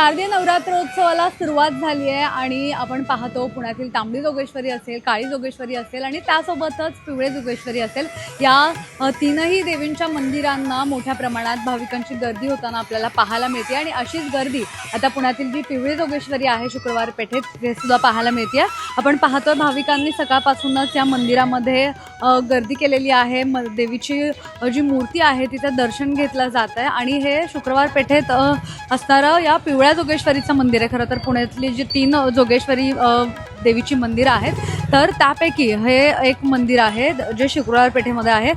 शारदीय नवरात्रोत्सवाला सुरुवात झाली आहे आणि आपण पाहतो पुण्यातील तांबडी जोगेश्वरी असेल काळी जोगेश्वरी असेल आणि त्यासोबतच पिवळे जोगेश्वरी असेल. या तीनही देवींच्या मंदिरांना मोठ्या प्रमाणात भाविकांची गर्दी होताना आपल्याला पाहायला मिळते आणि अशीच गर्दी आता पुण्यातील जी पिवळी जोगेश्वरी आहे शुक्रवार पेठेत ते सुद्धा पाहायला मिळते. आपण पाहतोय भाविकांनी सकाळपासूनच या मंदिरामध्ये गर्दी केलेली आहे. म देवीची जी मूर्ती आहे तिचं दर्शन घेतलं जात आहे. आणि हे शुक्रवार पेठेत असणारं या पिवळ्या जोगेश्वरीचं मंदिर आहे. खरं तर पुण्यातली जी तीन जोगेश्वरी देवीची मंदिरं आहेत तर त्यापैकी हे एक मंदिर आहे जे शुक्रवार पेठेमध्ये आहे.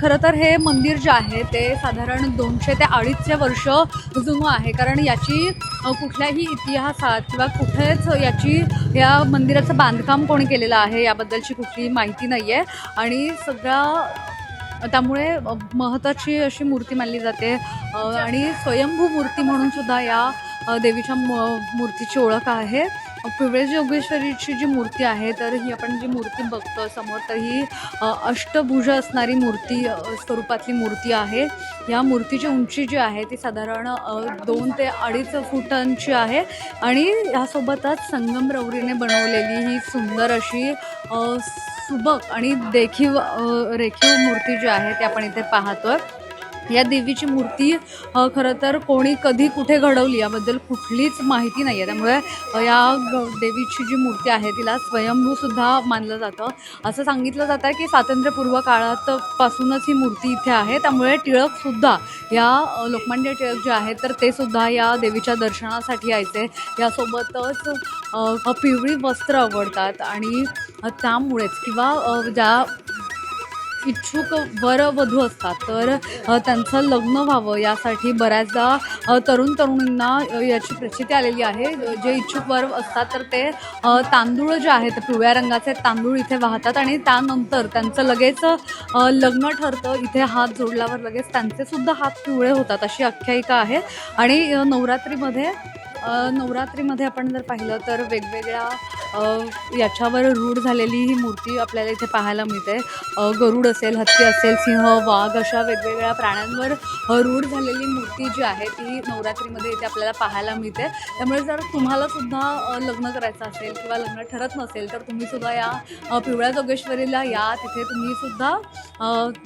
खरं तर हे मंदिर जे आहे ते साधारण दोनशे ते अडीचशे वर्ष जुनं आहे. कारण याची कुठल्याही इतिहासात किंवा कुठेच याची या मंदिराचं बांधकाम कोणी केलेलं आहे याबद्दलची कुठली माहिती नाही आहे आणि सगळ्या त्यामुळे महत्त्वाची अशी मूर्ती मानली जाते. आणि स्वयंभू मूर्ती म्हणून सुद्धा या देवीच्या म- मूर्तीची ओळख आहे. पिवळे जोगेश्वरीची जी मूर्ती आहे तर ही आपण जी मूर्ती बघतो समोर तर ही अष्टभुज असणारी मूर्ती स्वरूपातली मूर्ती आहे. या मूर्तीची उंची जी आहे ती साधारण दोन ते अडीच फुटांची आहे आणि ह्यासोबतच संगमरवरीने बनवलेली ही सुंदर अशी सुबक आणि देखीव रेखीव मूर्ती जी आहे ती आपण इथे पाहतोय. या देवीची मूर्ती खरं तर कोणी कधी कुठे घडवली याबद्दल कुठलीच माहिती नाही आहे त्यामुळे या ग देवीची जी मूर्ती आहे तिला स्वयंभूसुद्धा मानलं जातं. असं सांगितलं जातं की स्वातंत्र्यपूर्व काळात पासूनच ही मूर्ती इथे आहे. त्यामुळे टिळकसुद्धा या लोकमान्य टिळक जे आहेत तर ते सुद्धा या देवीच्या दर्शनासाठी यायचे. यासोबतच पिवळी वस्त्र आवडतात. आणि त्यामुळेच किंवा ज्या इच्छुक वरवधू असतात. तर त्यांचं लग्न व्हावं यासाठी बऱ्याचदा तरुण तरुणींना याची प्रचिती आलेली आहे. जे इच्छुक वर असतात तर ते तांदूळ जे आहेत पिवळ्या रंगाचे तांदूळ इथे वाहतात आणि त्यानंतर त्यांचं लगेच लग्न ठरतं. इथे हात जोडल्यावर लगेच त्यांचे सुद्धा हात पिवळे होतात अशी आख्यायिका आहे. आणि नवरात्रीमध्ये नवरात्रीमध्ये आपण जर पाहिलं तर वेगवेगळ्या याच्यावर रूढ झालेली ही मूर्ती आपल्याला इथे पाहायला मिळते. गरुड असेल हत्ती असेल सिंह वाघ अशा वेगवेगळ्या प्राण्यांवर रूढ झालेली मूर्ती जी आहे ती नवरात्रीमध्ये इथे आपल्याला पाहायला मिळते. त्यामुळे जर तुम्हाला सुद्धा लग्न करायचं असेल किंवा लग्न ठरत नसेल तर तुम्ही सुद्धा या पिवळ्या जोगेश्वरीला या. तिथे तुम्ही सुद्धा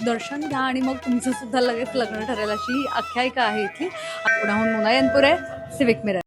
दर्शन घ्या आणि मग तुमचं सुद्धा लगेच लग्न ठरेल अशी आख्यायिका आहे इथली. पुण्याहून मुना यनपुरे सिविक मिरर